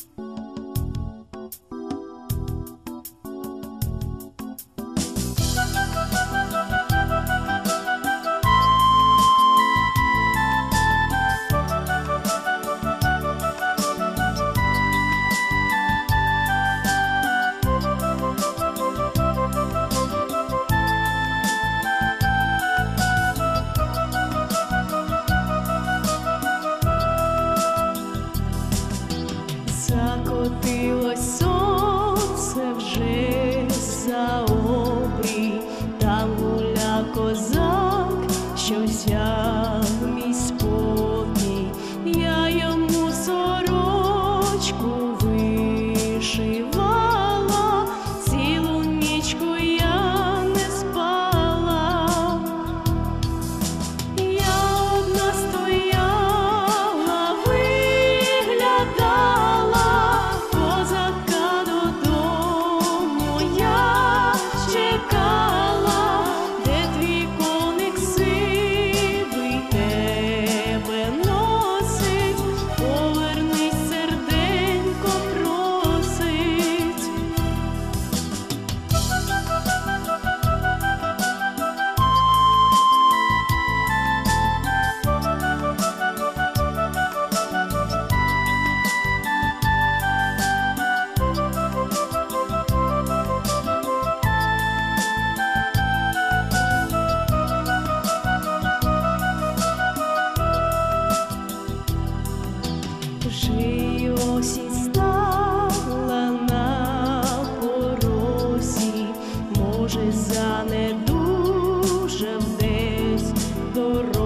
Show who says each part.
Speaker 1: you закотилось сонце вже за обрій, козак, що сяє. todo.